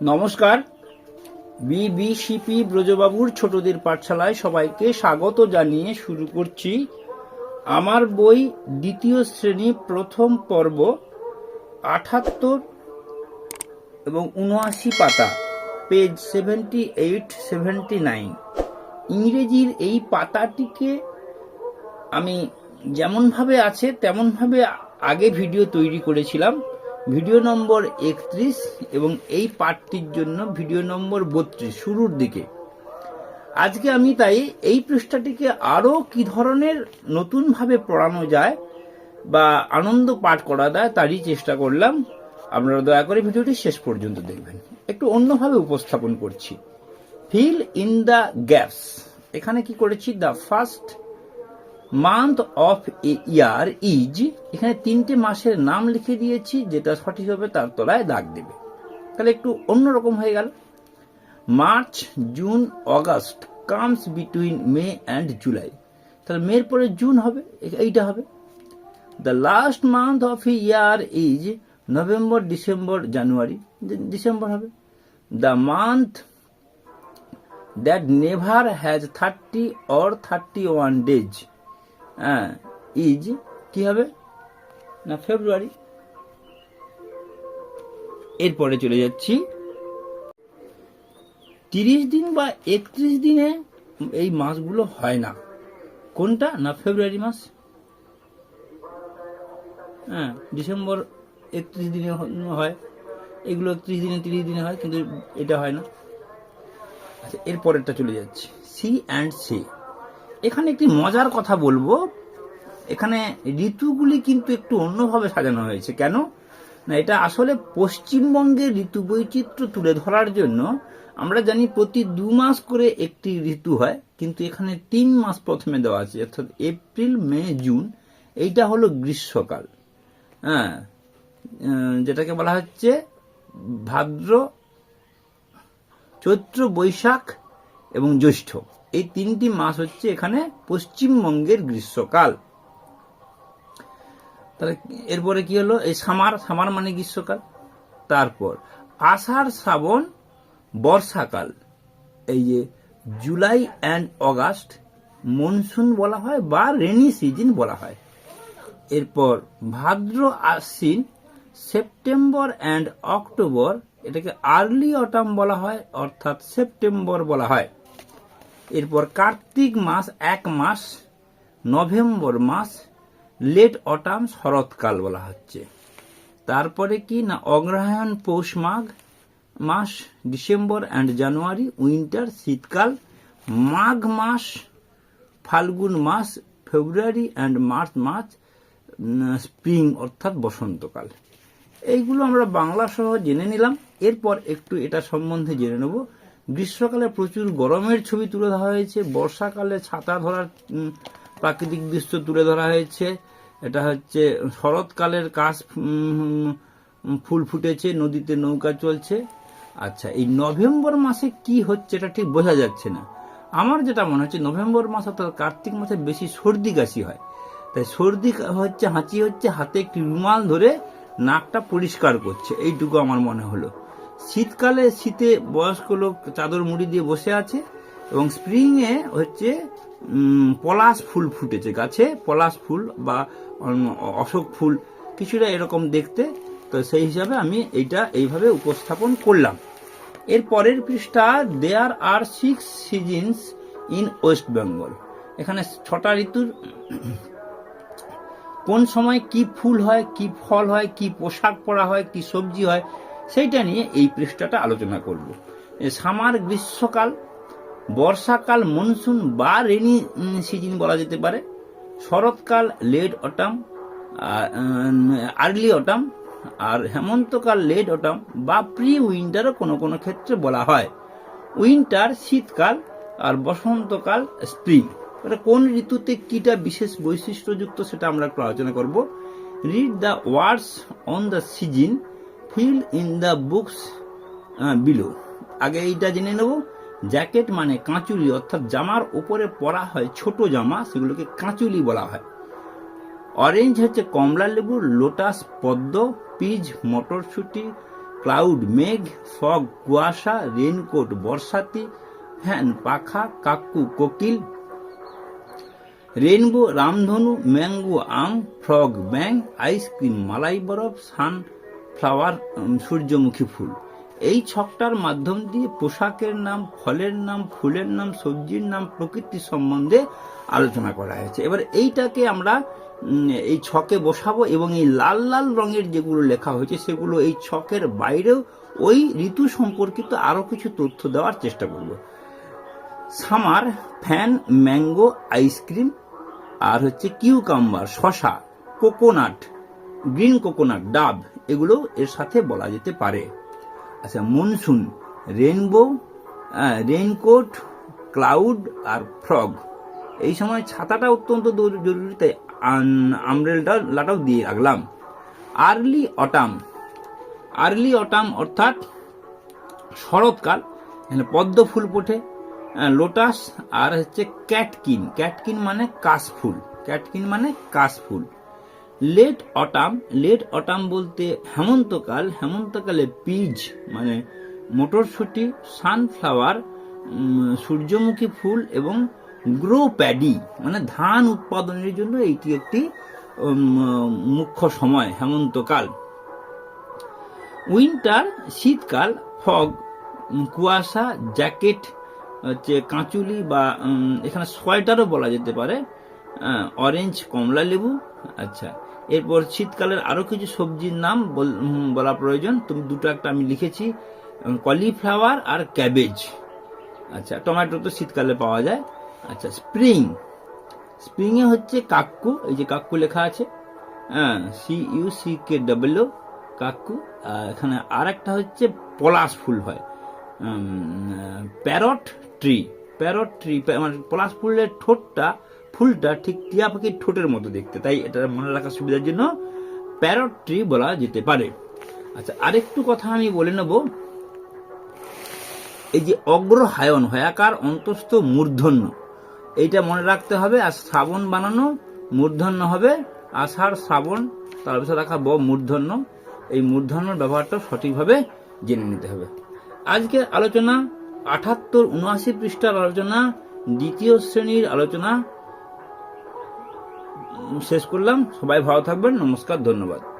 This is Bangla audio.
নমস্কার। বিবিসিপি ব্রজবাবুর ছোটদের পাঠশালায় সবাইকে স্বাগত জানিয়ে শুরু করছি আমার বই দ্বিতীয় শ্রেণি প্রথম পর্ব, আঠাত্তর এবং উনআশি পাতা, page seventy eight seventy nine ইংরেজির এই পাতাটিকে আমি যেমনভাবে আছে, তেমনভাবে আগে ভিডিও তৈরি করেছিলাম। ভিডিও নম্বর একত্রিশ এবং এই পাঠটির জন্য ভিডিও নম্বর বত্রিশ, শুরুর দিকে। আজকে আমি তাই এই পৃষ্ঠাটিকে আরও কি ধরনের নতুনভাবে পড়ানো যায় বা আনন্দ পাঠ করা যায় তারই চেষ্টা করলাম। আপনারা দয়া করে ভিডিওটি শেষ পর্যন্ত দেখবেন। একটু অন্যভাবে উপস্থাপন করছি। ফিল ইন দ্য গ্যাপস এখানে কি করেছি? The first month of year is এখানে তিনটে মাসের নাম লিখে দিয়েছি, যেটা সঠিক হবে তার তলায় দাগ দেবে। তাহলে একটু অন্যরকম হয়ে গেল। March June August comes between May and July তাহলে মের পরে জুন হবে, এইটা হবে। The last month of year is November December January December হবে। The month that never has thirty or thirty one days is কি হবে? না, ফেব্রুয়ারি? এরপরে চলে যাচ্ছি। তিরিশ দিন বা একত্রিশ দিনে এই মাসগুলো হয় না। কোনটা? না, ফেব্রুয়ারি মাস? হ্যাঁ ডিসেম্বর একত্রিশ দিনে হয়। এগুলো একত্রিশ দিনে, তিরিশ দিনে হয়, কিন্তু এটা হয় না। আচ্ছা এরপরেরটা চলে যাচ্ছি। C and C. এখানে একটি মজার কথা বলব। এখানে ঋতুগুলি কিন্তু একটু অন্যভাবে সাজানো হয়েছে। কেন? না, এটা আসলে পশ্চিমবঙ্গের ঋতু বৈচিত্র্য তুলে ধরার জন্য আমরা জানি প্রতি দু মাস করে একটি ঋতু হয়, কিন্তু এখানে তিন মাস প্রথমে দেওয়া আছে, অর্থাৎ এপ্রিল, মে, জুন। এইটা হলো গ্রীষ্মকাল। হ্যাঁ যেটাকে বলা হচ্ছে ভাদ্র, চৈত্র, বৈশাখ এবং জ্যৈষ্ঠ। এই তিনটি মাস হচ্ছে এখানে পশ্চিমবঙ্গের গ্রীষ্মকাল। তাহলে এরপরে কি হলো? এই সামার সামার মানে গ্রীষ্মকাল। তারপর আষাঢ়, শ্রাবণ, বর্ষাকাল। এই যে জুলাই অ্যান্ড অগাস্ট মনসুন বলা হয় বা রেনি সিজন বলা হয়। এরপর ভাদ্র আশ্বিন, সেপ্টেম্বর অ্যান্ড অক্টোবর এটাকে আর্লি অটাম বলা হয়, অর্থাৎ সেপ্টেম্বর বলা হয়। এরপর কার্তিক মাস এক মাস, নভেম্বর মাস, লেট অটাম, শরৎকাল বলা হচ্ছে। তারপরে কি না, অগ্রহায়ণ, পৌষ মাঘ মাস, ডিসেম্বর অ্যান্ড জানুয়ারি, উইন্টার, শীতকাল, মাঘ মাস, ফাল্গুন মাস, ফেব্রুয়ারি অ্যান্ড মার্চ মাস স্প্রিং অর্থাৎ বসন্তকাল। এইগুলো আমরা বাংলা সহ জেনে নিলাম। এরপর একটু এটা সম্বন্ধে জেনে নেব। গ্রীষ্মকালে প্রচুর গরমের ছবি তুলে ধরা হয়েছে, বর্ষাকালে ছাতা ধরার প্রাকৃতিক দৃশ্য তুলে ধরা হয়েছে। এটা হচ্ছে শরৎকালের কাশ ফুল ফুটেছে, নদীতে নৌকা চলছে। আচ্ছা এই নভেম্বর মাসে কি হচ্ছে এটা ঠিক বোঝা যাচ্ছে না। আমার যেটা মনে হচ্ছে, নভেম্বর মাস অর্থাৎ কার্তিক মাসে বেশি সর্দি কাশি হয়। তাই সর্দি হচ্ছে, হাঁচি হচ্ছে, হাতে একটি রুমাল ধরে নাকটা পরিষ্কার করছে। এইটুকু আমার মনে হলো। শীতকালে শীতে বয়স্ক লোক চাদর মুড়ি দিয়ে বসে আছে এবং স্প্রিং এ হচ্ছে পলাশ ফুল ফুটেছে গাছে, পলাশ ফুল বা অশোক ফুল কিছুটা এরকম দেখতে। তো সেই হিসাবে আমি এইটা এইভাবে উপস্থাপন করলাম। এর পরের পৃষ্ঠা there are six seasons in West Bengal এখানে ছটা ঋতুর, কোন সময় কি ফুল হয়, কি ফল হয়, কি পোশাক পরা হয়, কি সবজি হয় সেইটা নিয়ে এই পৃষ্ঠাটা আলোচনা করব। সামার গ্রীষ্মকাল, বর্ষাকাল, মনসুন বা রেনি সিজন বলা যেতে পারে। শরৎকাল, লেট অটাম আর্লি অটাম, আর হেমন্তকাল, লেট অটাম বা প্রি উইন্টারও কোনো কোনো ক্ষেত্রে বলা হয়। উইন্টার, শীতকাল, আর বসন্তকাল, স্প্রিং। এটা কোন ঋতুতে কিটা বিশেষ বৈশিষ্ট্যযুক্ত সেটা আমরা একটু আলোচনা করব। Read the words on the season fill in the books below আগে এইটা জেনে নেব। জ্যাকেট মানে কাঁচুলি, অর্থাৎ জামার উপরে পরা হয় ছোট জামা, সেগুলোকে কাঁচুলি বলা হয়। অরেঞ্জ হচ্ছে কমলা লেবু লোটাস পদ্ম পিজ মটরশুঁটি ক্লাউড মেঘ ফগ কুয়াশা রেনকোট বর্ষাতি ফ্যান পাখা, কাকু, কোকিল। রেনবো রামধনু ম্যাঙ্গো আম ফ্রগ ব্যাং আইসক্রিম মালাই বরফ সানফ্লাওয়ার উম, সূর্যমুখী ফুল। এই ছকটার মাধ্যম দিয়ে পোশাকের নাম ফলের নাম ফুলের নাম সবজির নাম প্রকৃতি সম্বন্ধে আলোচনা করা হয়েছে। এবার এইটাকে আমরা এই ছকে বসাবো এবং এই লাল লাল রঙের যেগুলো লেখা হয়েছে সেগুলো এই ছকের বাইরেও ওই ঋতু সম্পর্কিত আরও কিছু তথ্য দেওয়ার চেষ্টা করব। Summer fan mango ice cream আর হচ্ছে কিউকাম্বার শশা কোকোনাট গ্রিন কোকোনাট ডাব এগুলো এর সাথে বলা যেতে পারে। আচ্ছা মনসুন রেনবো রেইনকোট ক্লাউড আর ফ্রগ। এই সময় ছাতাটা অত্যন্ত জরুরি তাই আমরেলটাও দিয়ে রাখলাম। Early autumn. আর্লি অটাম অর্থাৎ শরৎকাল এখানে পদ্ম ফুল ফোটে আহ, লোটাস আর হচ্ছে ক্যাটকিন। ক্যাটকিন মানে কাশফুল। ক্যাটকিন মানে কাশফুল। লেট অটাম লেট অটাম বলতে হেমন্তকাল, হেমন্তকালে পিজ মানে মটরশুঁটি সানফ্লাওয়ার সূর্যমুখী ফুল এবং গ্রো প্যাডি মানে ধান উৎপাদনের জন্য এটি একটি মুখ্য সময়, হেমন্তকাল। উইন্টার শীতকাল ফগ কুয়াশা জ্যাকেট হচ্ছে কাঁচুলি বা এখানে সোয়েটারও বলা যেতে পারে অরেঞ্জ কমলা লেবু আচ্ছা। এরপর শীতকালের আরও কিছু সবজির নাম বল- প্রয়োজন। তুমি দুটো একটা আমি লিখেছি। কলিফ্লাওয়ার আর ক্যাবেজ আচ্ছা টমেটো তো শীতকালে পাওয়া যায়। আচ্ছা স্প্রিং স্প্রিং এ হচ্ছে কাক্কু, এই যে কাক্কু লেখা আছে। হ্যাঁ C U C K W cuckoo. এখানে আর একটা হচ্ছে পলাশ ফুল হয়। Parrot tree. প্যারট ট্রি মানে পলাশ ফুলের ঠোঁটটা ফুলটা ঠিক টিয়া পাখির ঠোঁটের মতো দেখতে। তাই এটা মনে রাখার সুবিধার জন্য প্যারট ট্রি বলা যেতে পারে। আচ্ছা আরেকটু কথা আমি বলে নেব। এই যে অগ্রহায়ন হয়াকার, অন্তস্থ, মূর্ধন্য, এইটা মনে রাখতে হবে। আর শ্রাবণ বানানো, মূর্ধন্য হবে। আষাঢ়, শ্রাবণ, তার রাখা ব, মূর্ধন্য। এই মূর্ধন্যর ব্যবহারটা সঠিকভাবে জেনে নিতে হবে। আজকের আলোচনা আঠাত্তর, উনআশি পৃষ্ঠার আলোচনা, দ্বিতীয় শ্রেণির আলোচনা শেষ করলাম। সবাই ভালো থাকবেন। নমস্কার ধন্যবাদ।